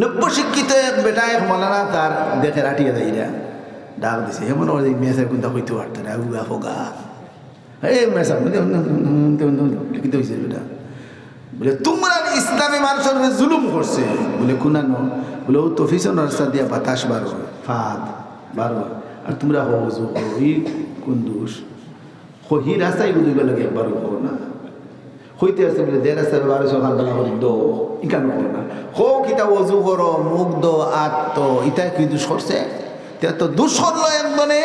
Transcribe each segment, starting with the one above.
নব্য শিক্ষিত এক বেটা মলানা তার দেখে রাটিয়ে দেয় না ডাক দিছে এমন ওর মেসের কোনটা কইতে পারতো না উগা ফোগা এই মেসা লিখিত হয়েছে বেটা। বলে, তোমরা ইসলামী মানুষের জুলুম করছে। বলে কুনানো বলে, ও তো ফিসন রাস্তা দিয়া বাতাস বারো, ফাঁদ বারো। আর তোমরা হজু ই কোন দোষ হি রাস্তায় বুঝিবে লাগে একবার করো না। হইতে আছে বলে দেড় রাস্তা বারো সকালবেলা হরি দো ইকান করো না। হো কিতা অজু করো মুখ দো আত তো ইটা কি দুষ করছে? তে করল একজনে,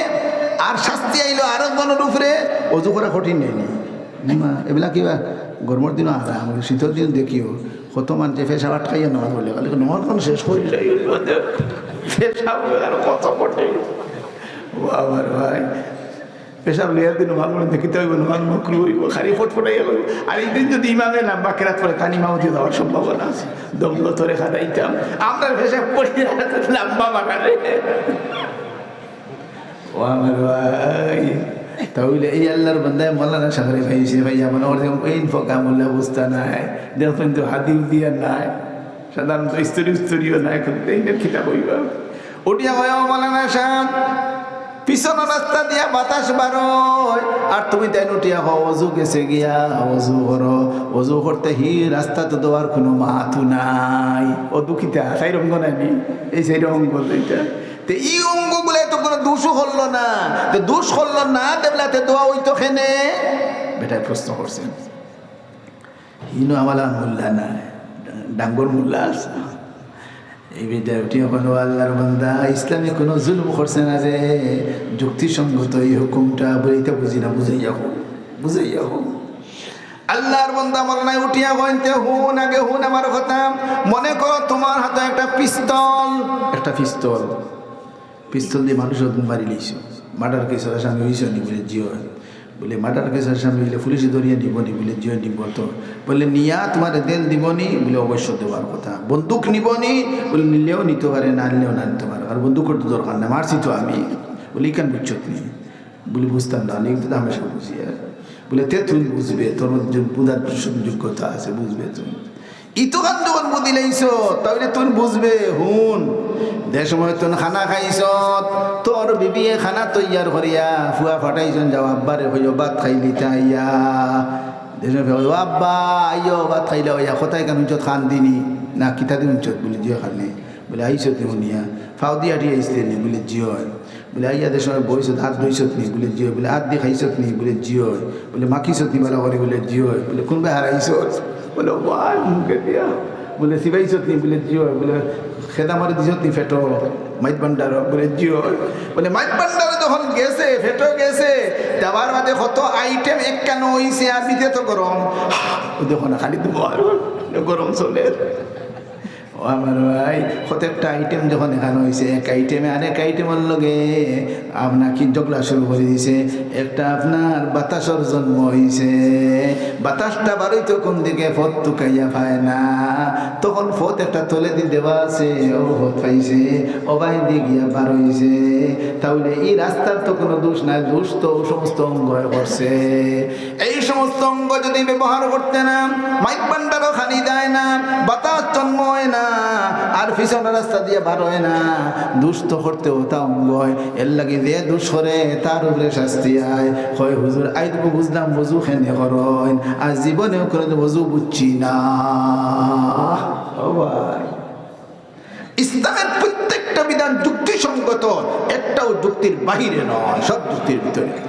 আর শাস্তি আইলো আর একজনের উপরে অজু করা কঠিন নেই মা এবিলাক কিবা গরমের দিনও আরাম শীতের দিন দেখিও কত মানুষে ফেসা আটকাইয়া নমাজ বলে কালে নমাজ কোন শেষ করে আর কত ও আমার ভাই পেশাব লিয়ার দিন নমাজ মনে দেখিতে হইব নমাজ মকরু হইব, খালি ফটফটাইয়া হইব আর এই দিন যদি ইমামে লাম্বা কেরাত পরে তানি মামতি দেওয়ার সম্ভাবনা আছে। দমল ধরে খাদাইতাম আমরা পেশাব পড়ি লাম্বা বাগানে ও আমার ভাই, তাহলে এই আল্লাহর বান্দায় মৌলানা সাগরে ভাইছে ভাই, আমার ওর যেমন এই ফোকা মোল্লা বুঝতে নাই, দেখবেন তো হাদিউ দিয়া নাই, সাধারণত স্তরী স্তরীয় নাই, কিন্তু এই খিতা কইবা উঠিয়া হয় মৌলানা সাহেব। পিছন রাস্তা দিয়া বাতাস বারোয় আর তুমি তাই উঠিয়া হও অজু গেছে গিয়া, অজু করো অজু করতে হি রাস্তা তো দেওয়ার কোনো মাথু নাই। ও দুঃখিতা সাইর অঙ্গ নাইনি এই সাইড অঙ্গ এইটা তে এই অঙ্গগুলো তো কোনো দোষও হলো না। তো দোষ হলো না দেবলাতে দোয়া ওই তো খেনে বেটায় প্রশ্ন করছেন হিনো আমালা মোল্লা নাই। ডাঙ্গর মোল্লা আছে। এই বিদ্যা উঠি কোনো আল্লাহর বান্দা ইসলামে কোনো জুলুম করছে না যে যুক্তিসঙ্গত এই হুকুমটা বইতে বুঝি না, বুঝাইয়া হোক বুঝাইয়া হোক। আল্লাহর বন্দা আমার নাই উঠিয়া কইতে হুন আগে হুন আমার কথা। মনে করো তোমার হাতে একটা পিস্তল। একটা পিস্তল। পিস্তল দিয়ে মানুষ মারি লইছ। মার্ডার কেসের আসামি হইছ নি বলে জিও বলে মার্ডার কেসের আসামি হইলে পুলিশে ধরিয়া দিব নি, বলে, জিও নিব তো। বলে নিয়া তোমার তেল দিব নি? বলে, অবশ্য দেওয়ার কথা। বন্দুক নিব নি? বলে, নিলেও নিতে পারে, না নিলেও না নিতে পারে। আর বন্দুকের তো দরকার না মারছি তো আমি। বলে ইকান বুঝছত নি বলে, বুঝতাম না আমি কিন্তু হামেশা বুঝি আর বলে, তে তুমি বুঝবে, তোর বুঝার যোগ্যতা আছে, বুঝবে তুমি। ইতো কান যখন বুদ্ধি লাইছ, তাহলে তুমি বুঝবে, হুন। দে সময় তুন খানা খাইছ, তোর বিবিয়ে খানা তৈয়ার করিয়া, ফুয়া ফাটাইছন, যাও আব্বারে হইও ভাত খাইলি তাইয়া দেশে ও আব্বা আইও ভাত খাইলে হইয়া, কোথায় কেন উঞ্চত খান দিনি? না, কিতা দিন উঞ্চত বলে, জিও খালি বলে আইসত নি শুনিয়া ফাও দিয়া টি আইসতে নি, বলে, জিও। বলে, আইয়া দে সময় বইছত হাত ধুইছত নি, বলে, জিও। বলে, হাত দিয়ে খাইছত নি, বলে, জিও। বলে মাখিছত নি, বেলা করে, বলে, জিও। বলে কোনবা হারাইছত বলে ওয়াই মুখে দিয়া। বলে সিবাইছত বলে, জিও। বলে খেদা মারি দিছত ফেটো। মাইত ভান্ডার বলে, জিও। বলে, মাইত ভান্ডার যখন গেছে, ফেটো গেছে যাবার মাঝে কত আইটেম এক কেন হইছে, আর দিতে তো গরম। দেখো না, খালি তো গরম চলে। আমার ভাই, প্রত্যেকটা আইটেম যখন এখানে হয়েছে, এক আইটেমে আরেক আইটেমের লগে আপনার কি জগলা শুরু করে দিছে একটা আপনার বাতাসর জন্ম হয়েছে। বাতাসটা বারোই তো কোন দিকে ফত টুকাইয়া পায় না। তখন ফত একটা তলে দিয়ে দেওয়া আছে, ও ফত পাইছে, ও বাইরে গিয়া বার হয়েছে তাহলে এই রাস্তার তো কোনো দোষ নাই, দোষ তো সমস্ত অঙ্গ করছে এই সমস্ত অঙ্গ যদি ব্যবহার করতে না, মাইক ভান্ডারও খালি দেয় না, বাতাস জন্ম হয় না। আর পিছনের রাস্তা দিয়ে বার হয় না। দুষ্ট করতে তা অঙ্গ হয়। এর লাগে যে দুষ করে তার উপরে শাস্তি আয়। হয় হুজুর, আই তুমি বুঝলাম বজু খেনে করেন। আর জীবনেও করে বজু বুঝছি না। ইসলামের প্রত্যেকটা বিধান যুক্তিসঙ্গত। একটাও যুক্তির বাহিরে নয়, সব যুক্তির ভিতরে।